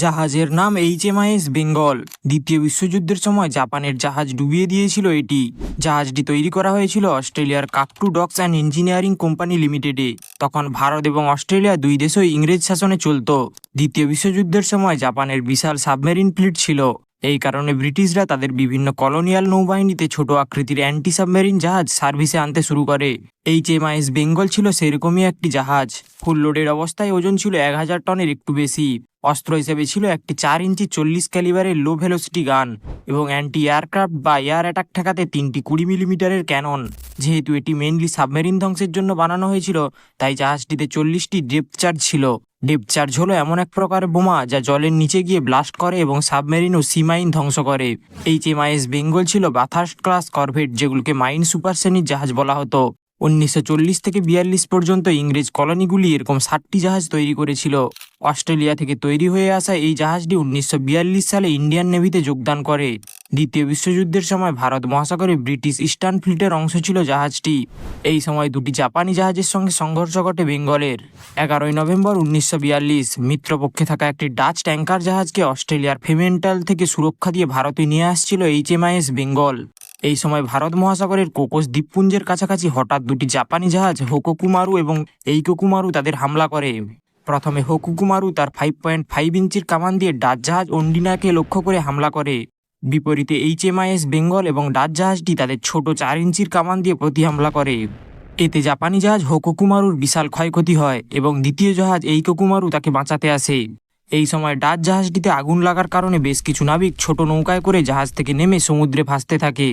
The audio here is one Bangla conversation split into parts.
জাহাজের নাম এইচএমআইএস বেঙ্গল দ্বিতীয় বিশ্বযুদ্ধের সময় জাপানের জাহাজ ডুবিয়ে দিয়েছিল এটি। জাহাজটি তৈরি করা হয়েছিল অস্ট্রেলিয়ার cockatoo docks and engineering company লিমিটেডে তখন ভারত এবং অস্ট্রেলিয়া দুই দেশই ইংরেজ শাসনে চলত। দ্বিতীয় বিশ্বযুদ্ধের সময় জাপানের বিশাল সাবমেরিন ফ্লিট ছিল। এই কারণে ব্রিটিশরা তাদের বিভিন্ন কলোনিয়াল নৌবাহিনীতে ছোট আকৃতির অ্যান্টি সাবমেরিন জাহাজ সার্ভিসে আনতে শুরু করে। এইচএমআইএস বেঙ্গল ছিল সেরকমই একটি জাহাজ। ফুল লোডের অবস্থায় ওজন ছিল এক হাজার টনের একটু বেশি। অস্ত্র হিসেবে ছিল একটি চার ইঞ্চি চল্লিশ ক্যালিবারের লো ভেলোসিটি গান এবং অ্যান্টি এয়ারক্রাফট বা এয়ার অ্যাটাক ঠেকাতে তিনটি কুড়ি মিলিমিটারের ক্যানন যেহেতু এটি মেনলি সাবমেরিন ধ্বংসের জন্য বানানো হয়েছিল, তাই জাহাজটিতে চল্লিশটি ডেপথ চার্জ ছিল। ডেপ চার্জ হলো এমন এক প্রকার বোমা যা জলের নিচে গিয়ে ব্লাস্ট করে এবং সাবমেরিন ও সিমাইন ধ্বংস করে। H M I S Bengal ছিল বাথার্স্ট ক্লাস করভেট যেগুলোকে মাইন সুপার শ্রেণির জাহাজ বলা হতো। উনিশশো চল্লিশ থেকে বিয়াল্লিশ পর্যন্ত ইংরেজ কলোনিগুলি এরকম ষাটটি জাহাজ তৈরি করেছিল। অস্ট্রেলিয়া থেকে তৈরি হয়ে আসা এই জাহাজটি উনিশশো বিয়াল্লিশ সালে ইন্ডিয়ান নেভিতে যোগদান করে। দ্বিতীয় বিশ্বযুদ্ধের সময় ভারত মহাসাগরে ব্রিটিশ ইস্টার্ন ফ্লিটের অংশ ছিল জাহাজটি। এই সময় দুটি জাপানি জাহাজের সঙ্গে সংঘর্ষ ঘটে বেঙ্গলের। এগারোই নভেম্বর উনিশশো বিয়াল্লিশ, মিত্রপক্ষে থাকা একটি ডাচ ট্যাঙ্কার জাহাজকে অস্ট্রেলিয়ার ফেমেন্টাল থেকে সুরক্ষা দিয়ে ভারতে নিয়ে আসছিল এইচএমআইএস বেঙ্গল। এই সময় ভারত মহাসাগরের কোকোস দ্বীপপুঞ্জের কাছাকাছি হঠাৎ দুটি জাপানি জাহাজ হোকোকুমারু এবং এইকোকুমারু তাদের হামলা করে। প্রথমে হোকুকুমারু তার ফাইভ পয়েন্ট ফাইভ ইঞ্চির কামান দিয়ে ডাচ জাহাজ অন্ডিনাকে লক্ষ্য করে হামলা করে। বিপরীতে এইচ এইচএমআইএস বেঙ্গল এবং ডাচ জাহাজটি তাদের ছোট চার ইঞ্চির কামান দিয়ে প্রতি হামলা করে। এতে জাপানি জাহাজ হোকোকুমারুর বিশাল ক্ষয়ক্ষতি হয় এবং দ্বিতীয় জাহাজ এইকোকুমারু তাকে বাঁচাতে আসে। এই সময় ডাচ জাহাজটিতে আগুন লাগার কারণে বেশ কিছু নাবিক ছোট নৌকায় করে জাহাজ থেকে নেমে সমুদ্রে ভাসতে থাকে।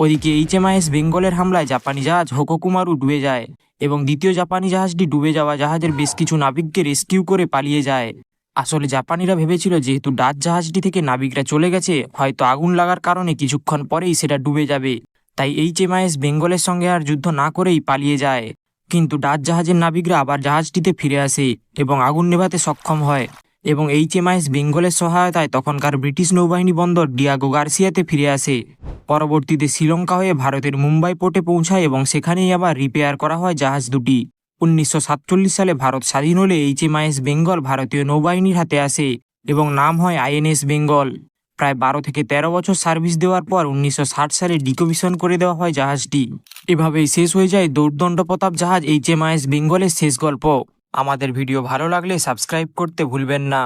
ওদিকে এইচএমআইএস বেঙ্গলের হামলায় জাপানি জাহাজ হোকোকুমারু ডুবে যায় এবং দ্বিতীয় জাপানি জাহাজটি ডুবে যাওয়া জাহাজের বেশ কিছু নাবিককে রেস্কিউ করে পালিয়ে যায়। আসলে জাপানিরা ভেবেছিল যেহেতু ডাচ জাহাজটি থেকে নাবিকরা চলে গেছে, হয়তো আগুন লাগার কারণে কিছুক্ষণ পরেই সেটা ডুবে যাবে। তাই এইচএমআইএস বেঙ্গলের সঙ্গে আর যুদ্ধ না করেই পালিয়ে যায়। কিন্তু ডাচ জাহাজের নাবিকরা আবার জাহাজটিতে ফিরে আসে এবং আগুন নেভাতে সক্ষম হয়। এবং এইচএমআইএস বেঙ্গলের সহায়তায় তখনকার ব্রিটিশ নৌবাহিনী বন্দর ডিয়াগো গার্সিয়াতে ফিরে আসে। পরবর্তীতে শ্রীলঙ্কা হয়ে ভারতের মুম্বাই পোর্টে পৌঁছায় এবং সেখানেই আবার রিপেয়ার করা হয় জাহাজ দুটি। উনিশশো সাতচল্লিশ সালে ভারত স্বাধীন হলে এইচএমআইএস বেঙ্গল ভারতীয় নৌবাহিনীর হাতে আসে এবং নাম হয় আইএনএস বেঙ্গল। প্রায় বারো থেকে তেরো বছর সার্ভিস দেওয়ার পর উনিশশো ষাট সালে ডিকমিশন করে দেওয়া হয় জাহাজটি। এভাবেই শেষ হয়ে যায় দৌর্দণ্ড প্রতাপ জাহাজ এইচএমআইএস বেঙ্গলের শেষ গল্প। আমাদের ভিডিও ভালো লাগলে সাবস্ক্রাইব করতে ভুলবেন না।